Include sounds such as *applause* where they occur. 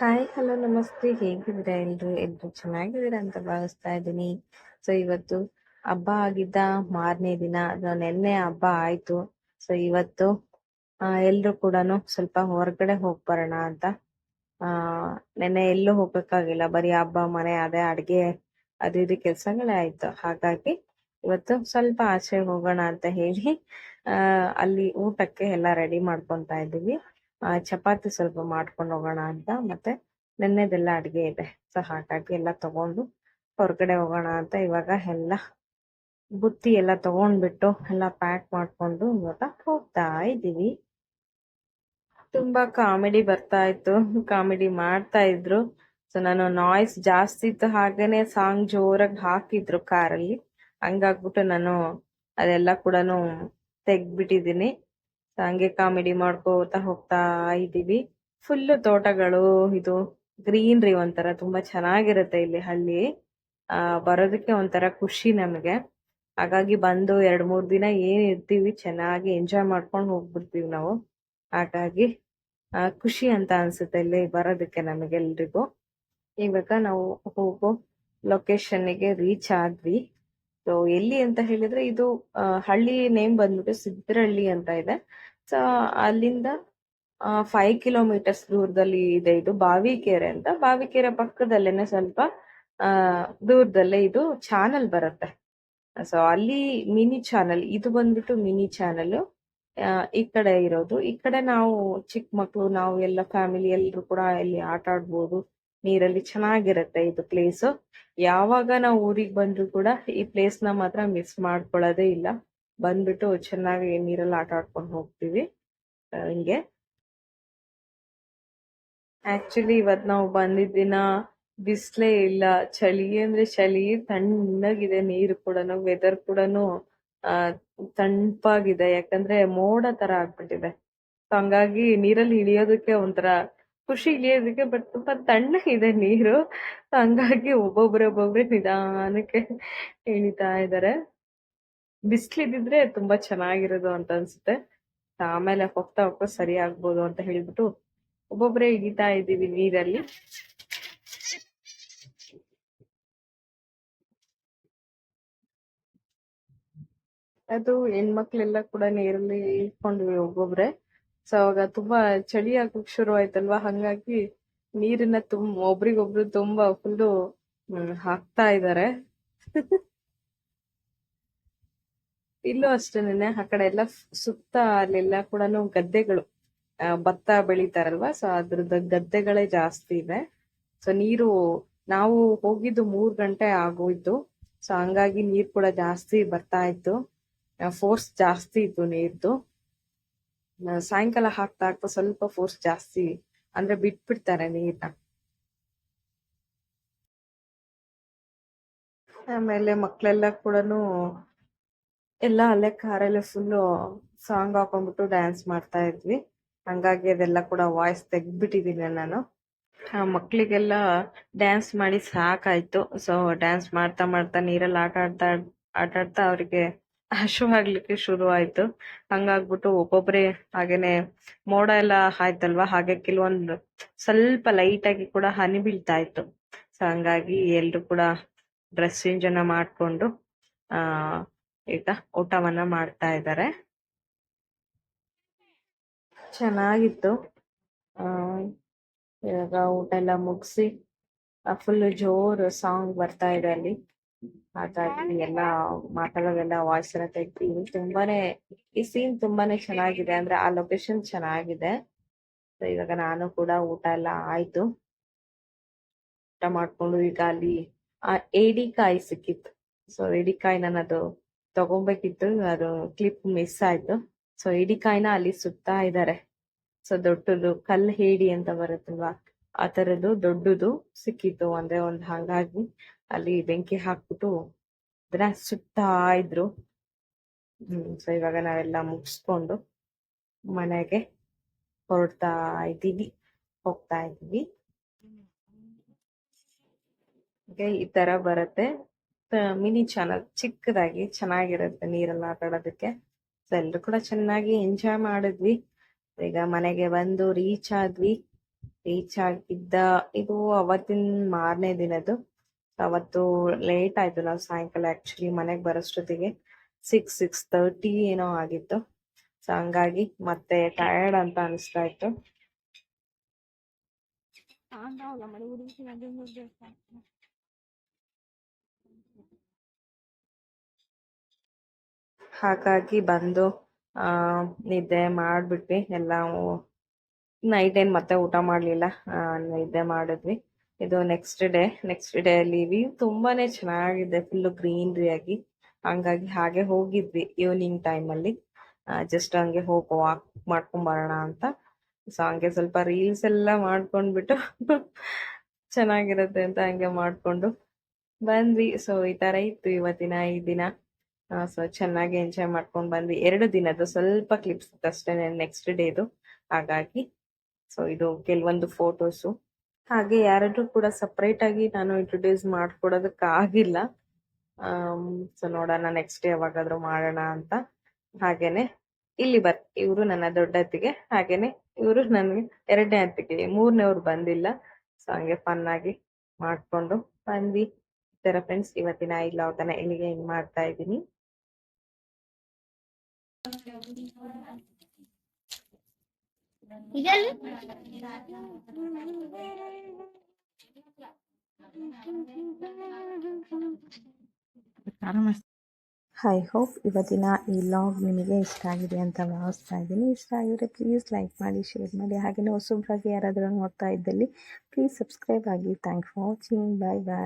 Hi hello ನಮಸ್ತೆ. ಹೇಗಿದ್ದೀರಾ ಎಲ್ರು? ಎಲ್ರು ಚೆನ್ನಾಗಿದ್ದೀರಾ ಅಂತ ಭಾವಿಸ್ತಾ ಇದ್ದೀನಿ. ಸೊ ಇವತ್ತು ಹಬ್ಬ ಆಗಿದ್ದ ಮಾರನೇ ದಿನ ನೆನ್ನೆ ಹಬ್ಬ ಆಯ್ತು. ಸೊ ಇವತ್ತು ಎಲ್ರು ಕೂಡ ಸ್ವಲ್ಪ ಹೊರಗಡೆ ಹೋಗ್ ಬರೋಣ ಅಂತ. ಆ, ನೆನ್ನೆ ಎಲ್ಲೂ ಹೋಗಕ್ಕಾಗಿಲ್ಲ ಬರೀ ಹಬ್ಬ, ಮನೆ, ಅದೇ ಅಡ್ಗೆ, ಅದು ಇದು ಕೆಲ್ಸಗಳೇ ಆಯ್ತು. ಹಾಗಾಗಿ ಇವತ್ತು ಸ್ವಲ್ಪ ಆಚೆ ಹೋಗೋಣ ಅಂತ ಹೇಳಿ, ಆ, ಅಲ್ಲಿ ಊಟಕ್ಕೆ ಎಲ್ಲ ರೆಡಿ ಮಾಡ್ಕೊಂತಾ ಇದ್ದೀವಿ. ಚಪಾತಿ ಸ್ವಲ್ಪ ಮಾಡ್ಕೊಂಡು ಹೋಗೋಣ ಅಂತ ಮತ್ತೆ ನೆನ್ನೆದೆಲ್ಲ ಅಡಿಗೆ ಇದೆ. ಸೊ ಹಾಗಾಗಿ ಎಲ್ಲ ತಗೊಂಡು ಹೊರಗಡೆ ಹೋಗೋಣ ಅಂತ ಇವಾಗ ಎಲ್ಲ ಬುತ್ತಿ ಎಲ್ಲ ತಗೊಂಡ್ಬಿಟ್ಟು ಎಲ್ಲ ಪ್ಯಾಕ್ ಮಾಡ್ಕೊಂಡು ಇವಾಗ ಹೋಗ್ತಾ ಇದ್ದೀವಿ. ತುಂಬಾ ಕಾಮಿಡಿ ಬರ್ತಾ ಇತ್ತು. ಕಾಮಿಡಿ ಮಾಡ್ತಾ ಇದ್ರು. ಸೊ ನಾನು ನಾಯ್ಸ್ ಜಾಸ್ತಿ ಇತ್ತು. ಹಾಗೇನೆ ಸಾಂಗ್ ಜೋರಾಗಿ ಹಾಕಿದ್ರು ಕಾರಲ್ಲಿ. ಹಂಗಾಗ್ಬಿಟ್ಟು ನಾನು ಅದೆಲ್ಲ ಕೂಡ ತೆಗ್ದ್ಬಿಟ್ಟಿದೀನಿ ಹಂಗೆ ಕಾಮಿಡಿ ಮಾಡ್ಕೋತಾ ಹೋಗ್ತಾ ಇದೀವಿ ಫುಲ್ ತೋಟಗಳು, ಇದು ಗ್ರೀನ್ರಿ ಒಂಥರ ತುಂಬಾ ಚೆನ್ನಾಗಿರುತ್ತೆ ಇಲ್ಲಿ ಹಳ್ಳಿ. ಆ, ಬರೋದಕ್ಕೆ ಒಂಥರ ಖುಷಿ ನಮಗೆ. ಹಾಗಾಗಿ ಬಂದು ಎರಡ್ ಮೂರ್ ದಿನ ಏನ್ ಇರ್ತೀವಿ ಚೆನ್ನಾಗಿ ಎಂಜಾಯ್ ಮಾಡ್ಕೊಂಡು ಹೋಗ್ಬಿಡ್ತೀವಿ ನಾವು. ಹಾಗಾಗಿ ಖುಷಿ ಅಂತ ಅನ್ಸುತ್ತೆ ಇಲ್ಲಿ ಬರೋದಕ್ಕೆ ನಮಗೆಲ್ರಿಗೂ. ಇವಾಗ ನಾವು ಹೋಗೋ ಲೊಕೇಶನ್ಗೆ ರೀಚ್ ಆದ್ವಿ. ಸೊ ಎಲ್ಲಿ ಅಂತ ಹೇಳಿದ್ರೆ ಇದು ಹಳ್ಳಿ ನೇಮ್ ಬಂದ್ಬಿಟ್ಟು ಸಿದ್ರಹಳ್ಳಿ ಅಂತ ಇದೆ. ಸೊ ಅಲ್ಲಿಂದ ಫೈವ್ ಕಿಲೋಮೀಟರ್ಸ್ ದೂರದಲ್ಲಿ ಇದೆ ಇದು ಬಾವಿಕೆರೆ ಅಂತ. ಬಾವಿಕೆರೆ ಪಕ್ಕದಲ್ಲೇನೆ ಸ್ವಲ್ಪ ದೂರದಲ್ಲೇ ಇದು ಚಾನಲ್ ಬರುತ್ತೆ. ಸೊ ಅಲ್ಲಿ ಮಿನಿ ಚಾನಲ್ ಇದು ಬಂದ್ಬಿಟ್ಟು ಮಿನಿ ಚಾನಲ್ ಈ ಕಡೆ ಇರೋದು. ಈ ಕಡೆ ನಾವು ಚಿಕ್ಕ ಮಕ್ಕಳು ನಾವು ಎಲ್ಲ ಫ್ಯಾಮಿಲಿ ಎಲ್ಲರೂ ಕೂಡ ಇಲ್ಲಿ ಆಟ ಆಡ್ಬೋದು. ನೀರಲ್ಲಿ ಚೆನ್ನಾಗಿರುತ್ತೆ ಇದು ಪ್ಲೇಸ್ ಯಾವಾಗ ನಾವು ಊರಿಗೆ ಬಂದ್ರು ಕೂಡ ಈ ಪ್ಲೇಸ್ನ ಮಾತ್ರ ಮಿಸ್ ಮಾಡ್ಕೊಳ್ಳೋದೇ ಇಲ್ಲ. ಬಂದ್ಬಿಟ್ಟು ಚೆನ್ನಾಗಿ ನೀರಲ್ಲಿ ಆಟ ಆಡ್ಕೊಂಡು ಹೋಗ್ತೀವಿ. ಹಿಂಗೆ. ಆಕ್ಚುಲಿ ಇವತ್ ನಾವು ಬಂದಿದ್ದ ದಿನ ಬಿಸ್ಲೇ ಇಲ್ಲ. ಚಳಿ ಅಂದ್ರೆ ಚಳಿ, ತಣ್ಣಗಿದೆ ನೀರು ಕೂಡ ವೆದರ್ ಕೂಡ ತಂಪಾಗಿದೆ ಯಾಕಂದ್ರೆ ಮೋಡ ತರ ಆಗ್ಬಿಟ್ಟಿದೆ. ಹಂಗಾಗಿ ನೀರಲ್ಲಿ ಇಳಿಯೋದಕ್ಕೆ ಒಂಥರ ಖುಷಿ ಇಳಿಯೋದಕ್ಕೆ ಬಟ್ ತುಂಬಾ ತಣ್ಣಗಿದೆ ನೀರು. So, ಹಂಗಾಗಿ ಒಬ್ಬೊಬ್ರು ಒಬ್ಬೊಬ್ರು ನಿಧಾನಕ್ಕೆ ಇಳಿತಾ ಇದ್ದಾರೆ. ಬಿಸ್ಲಿದ್ರೆ ತುಂಬಾ ಚೆನ್ನಾಗಿರೋದು ಅಂತ ಅನ್ಸುತ್ತೆ. ಆಮೇಲೆ ಹೋಗ್ತಾ ಹೋಗ್ತಾ ಸರಿ ಆಗ್ಬೋದು ಅಂತ ಹೇಳ್ಬಿಟ್ಟು ಒಬ್ಬೊಬ್ರೆ ಇಳಿತಾ ಇದ್ದೀವಿ ನೀರಲ್ಲಿ. ಅದು ಹೆಣ್ಮಕ್ಳೆಲ್ಲ ಕೂಡ ನೀರಲ್ಲಿ ಇಳ್ಕೊಂಡ್ವಿ ಒಬ್ಬೊಬ್ರೆ. ಸೊ ಅವಾಗ ತುಂಬಾ ಚಳಿ ಆಗಕ್ ಶುರು ಆಯ್ತಲ್ವಾ? ಹಂಗಾಗಿ ನೀರನ್ನ ತುಂಬ ಒಬ್ರಿಗೊಬ್ರು ತುಂಬಾ ಫುಲ್ಲು ಹಾಕ್ತಾ ಇದಾರೆ. ಇಲ್ಲೂ ಅಷ್ಟೇನೆ ಆ ಕಡೆ ಎಲ್ಲ ಸುತ್ತ ಅಲ್ಲೆಲ್ಲ ಕೂಡ ಗದ್ದೆಗಳು ಭತ್ತ ಬೆಳಿತಾರಲ್ವಾ? ಸೊ, ಅದ್ರದ್ದು ಗದ್ದೆಗಳೇ ಜಾಸ್ತಿ ಇದೆ. ಸೊ, ನೀರು, ನಾವು ಹೋಗಿದ್ದು ಮೂರ್ ಗಂಟೆ ಆಗೋಯ್ತು. ಸೊ, ಹಂಗಾಗಿ ನೀರ್ ಕೂಡ ಜಾಸ್ತಿ ಬರ್ತಾ ಇತ್ತು. ಫೋರ್ಸ್ ಜಾಸ್ತಿ ಇತ್ತು ನೀರ್ದು. ಸಾಯಂಕಾಲ ಹಾಕ್ತಾ ಹಾಕ್ತಾ ಸ್ವಲ್ಪ ಫೋರ್ಸ್ ಜಾಸ್ತಿ ಅಂದ್ರೆ ಬಿಟ್ಬಿಡ್ತಾರೆ ನೀರ್ನ. ಆಮೇಲೆ ಮಕ್ಕಳೆಲ್ಲ ಕೂಡನು ಎಲ್ಲ ಅಲ್ಲೇ ಕಾರಲ್ಲೇ ಫುಲ್ಲು ಸಾಂಗ್ ಹಾಕೊಂಡ್ಬಿಟ್ಟು ಡ್ಯಾನ್ಸ್ ಮಾಡ್ತಾ ಇದ್ವಿ. ಹಂಗಾಗಿ ಅದೆಲ್ಲ ಕೂಡ ವಾಯ್ಸ್ ತೆಗ್ದ್ಬಿಟ್ಟಿದ್ದೀನಿ ನಾನು. ಆ ಮಕ್ಳಿಗೆಲ್ಲ ಡ್ಯಾನ್ಸ್ ಮಾಡಿ ಸಾಕಾಯ್ತು. ಸೊ ಡ್ಯಾನ್ಸ್ ಮಾಡ್ತಾ ಮಾಡ್ತಾ ನೀರಲ್ಲಿ ಆಟ ಆಡ್ತಾ ಆಟ ಆಡ್ತಾ ಅವ್ರಿಗೆ ಹಶುವಾಗ್ಲಿಕ್ಕೆ ಶುರು ಆಯ್ತು ಹಂಗಾಗ್ಬಿಟ್ಟು ಒಬ್ಬೊಬ್ರೆ ಹಾಗೇನೆ ಮೋಡ ಎಲ್ಲ ಆಯ್ತಲ್ವಾ? ಹಾಗೆ ಕೆಲವೊಂದು ಸ್ವಲ್ಪ ಲೈಟ್ ಆಗಿ ಕೂಡ ಹನಿ ಬೀಳ್ತಾ ಇತ್ತು ಸೊ ಹಂಗಾಗಿ ಎಲ್ರು ಕೂಡ ಡ್ರೆಸ್ ಚೇಂಜ್ ಅನ್ನ ಮಾಡ್ಕೊಂಡು, ಆ, ಈಗ ಊಟವನ್ನ ಮಾಡ್ತಾ ಇದ್ದಾರೆ ಚೆನ್ನಾಗಿತ್ತು. ಆ, ಇವಾಗ ಊಟ ಎಲ್ಲ ಮುಗಿಸಿ ಫುಲ್ ಜೋರ್ ಸಾಂಗ್ ಬರ್ತಾ ಇದೆ ಅಲ್ಲಿ. ಹಾಗಾಗಿ ಎಲ್ಲ ಮಾತಾಡೋದೆಲ್ಲ ವಾಯ್ಸ್ ಎಲ್ಲ ತೆಗ್ದೀವಿ ತುಂಬಾನೇ ಈ ಸೀನ್ ತುಂಬಾನೇ ಚೆನ್ನಾಗಿದೆ. ಅಂದ್ರೆ ಆ ಲೊಕೇಶನ್ ಚೆನ್ನಾಗಿದೆ. ಸೊ ಇವಾಗ ನಾನು ಕೂಡ ಊಟ ಎಲ್ಲ ಆಯ್ತು. ಊಟ ಮಾಡ್ಕೊಂಡು ಈಗ ಅಲ್ಲಿ ಆ ಏಡಿಕಾಯಿ ಸಿಕ್ಕಿತ್ತು. ಸೊ ಏಡಿಕಾಯಿ ನಾನು ಅದು ತಗೊಬೇಕಿತ್ತು. ಅದು ಕ್ಲಿಪ್ ಮಿಸ್ ಆಯ್ತು. ಸೊ ಏಡಿಕಾಯಿನ ಅಲ್ಲಿ ಸುತ್ತಾ ಇದ್ದಾರೆ. ಸೊ ದೊಡ್ಡದು ಕಲ್ ಹೇಡಿ ಅಂತ ಬರುತ್ತಲ್ವಾ? ಆ ತರದ್ದು ದೊಡ್ಡದು ಸಿಕ್ಕಿತ್ತು. ಅಂದ್ರೆ ಒಂದ್ ಹಂಗಾಗಿ ಅಲ್ಲಿ ಬೆಂಕಿ ಹಾಕ್ಬಿಟ್ಟು ಅದನ್ನ ಸುತ್ತಾ ಇದ್ರು. ಸೊ ಇವಾಗ ನಾವೆಲ್ಲ ಮುಗಿಸ್ಕೊಂಡು ಮನೆಗೆ ಹೊರಡ್ತಾ ಇದ್ದೀವಿ, ಹೋಗ್ತಾ ಇದ್ದೀವಿ. ಈ ತರ ಬರುತ್ತೆ. ಮಿನಿ ಚಾನಲ್ ಚಿಕ್ಕದಾಗಿ ಚೆನ್ನಾಗಿರುತ್ತೆ ನೀರೆಲ್ಲ ಆಟ ಆಡೋದಕ್ಕೆ ಸೊ ಎಲ್ರು ಕೂಡ ಚೆನ್ನಾಗಿ ಎಂಜಾಯ್ ಮಾಡಿದ್ವಿ. ಈಗ ಮನೆಗೆ ಬಂದು ರೀಚ್ ಆದ್ವಿ. ರೀಚ್ ಆಗಿದ್ದ ಇದು ಅವತ್ತಿನ ಮಾರನೇ ದಿನದ್ದು. ಅವತ್ತು ಲೇಟ್ ಆಯ್ತು ನಾವು ಸಾಯಂಕಾಲ ಆಕ್ಚುಲಿ ಮನೆಗೆ ಬರೋಷ್ಟೊತ್ತಿಗೆ ಸಿಕ್ಸ್ ಸಿಕ್ಸ್ ತರ್ಟಿ ಏನೋ ಆಗಿತ್ತು. ಸೊ ಹಂಗಾಗಿ ಮತ್ತೆ ಟಯರ್ಡ್ ಅಂತ ಅನಿಸ್ತಾ ಇತ್ತು. ಹಾಗಾಗಿ ಬಂದು ಆ ನಿದ್ದೆ ಮಾಡ್ಬಿಟ್ವಿ. ಎಲ್ಲ ನೈಟ್ ಏನ್ ಮತ್ತೆ ಊಟ ಮಾಡ್ಲಿಲ್ಲ. ನಿದ್ದೆ ಮಾಡಿದ್ವಿ. ಇದು ನೆಕ್ಸ್ಟ್ ಡೇ ನೆಕ್ಸ್ಟ್ ಡೇ ಅಲ್ಲಿ ತುಂಬಾನೇ ಚೆನ್ನಾಗಿದೆ ಫುಲ್ ಗ್ರೀನ್ರಿ ಆಗಿ. ಹಂಗಾಗಿ ಹಾಗೆ ಹೋಗಿದ್ವಿ ಈವ್ನಿಂಗ್ ಟೈಮ್ ಅಲ್ಲಿ. ಜಸ್ಟ್ ಹಂಗೆ ಹೋಗಿ ವಾಕ್ ಮಾಡ್ಕೊಂಡ್ ಬರೋಣ ಅಂತ. ಸೊ ಹಂಗೆ ಸ್ವಲ್ಪ ರೀಲ್ಸ್ ಎಲ್ಲ ಮಾಡ್ಕೊಂಡ್ಬಿಟ್ಟು *laughs* ಚೆನ್ನಾಗಿರುತ್ತೆ ಅಂತ ಹಂಗೆ ಮಾಡ್ಕೊಂಡು ಬಂದ್ವಿ. ಸೊ ಈ ತರ ಇತ್ತು ಇವತ್ತಿನ ಈ ದಿನ. ಸೊ ಚೆನ್ನಾಗಿ ಎಂಜಾಯ್ ಮಾಡ್ಕೊಂಡು ಬಂದ್ವಿ. ಎರಡು ದಿನದ ಸ್ವಲ್ಪ ಕ್ಲಿಪ್ಸ್ ಅಷ್ಟೇ ನೆಕ್ಸ್ಟ್ ಡೇದು ಹಾಗಾಗಿ ಸೊ ಇದು ಕೆಲವೊಂದು ಫೋಟೋಸು ಹಾಗೆ ಯಾರಾದ್ರೂ ಕೂಡ ಸಪ್ರೇಟ್ ಆಗಿ ನಾನು ಇಂಟ್ರೊಡ್ಯೂಸ್ ಮಾಡ್ಕೊಡೋದಕ್ಕೆ ಆಗಿಲ್ಲ. ಸೊ ನೋಡೋಣ ನೆಕ್ಸ್ಟ್ ಡೇ ಯಾವಾಗಾದ್ರೂ ಮಾಡೋಣ ಅಂತ. ಹಾಗೇನೆ ಇಲ್ಲಿ ಬರ್, ಇವರು ನನ್ನ ದೊಡ್ಡ ಅತ್ತಿಗೆ, ಹಾಗೇನೆ ಇವರು ನನಗೆ ಎರಡನೇ ಅತ್ತಿಗೆ ಮೂರನೇ ಅವ್ರು ಬಂದಿಲ್ಲ. ಸೊ ಹಂಗೆ ಫನ್ ಆಗಿ ಮಾಡ್ಕೊಂಡು ಬಂದ್ವಿ. ಇತರ ತರ ಫ್ರೆಂಡ್ಸ್ ಇವತ್ತಿನ ಈ ಲಾಗನ್ನ ಇಲ್ಲಿಗೆ ಹಿಂಗೆ ಮಾಡ್ತಾ ಇದ್ದೀನಿ. ಐ ಹೋಪ್ ಇವತ್ತಿನ ಈ ಲಾಗ್ ನಿಮಗೆ ಇಷ್ಟ ಆಗಿದೆ ಅಂತ ಭಾವಿಸ್ತಾ ಇದ್ದೀನಿ. ಇಷ್ಟ ಆಗಿದ್ರೆ ಪ್ಲೀಸ್ ಲೈಕ್ ಮಾಡಿ ಶೇರ್ ಮಾಡಿ. ಹಾಗೆಯೇ ಹೊಸಬ್ರಾಗಿ ಯಾರಾದರೂ ನೋಡ್ತಾ ಇದ್ದಲ್ಲಿ ಪ್ಲೀಸ್ ಸಬ್ಸ್ಕ್ರೈಬ್ ಆಗಿ. Thank for watching bye bye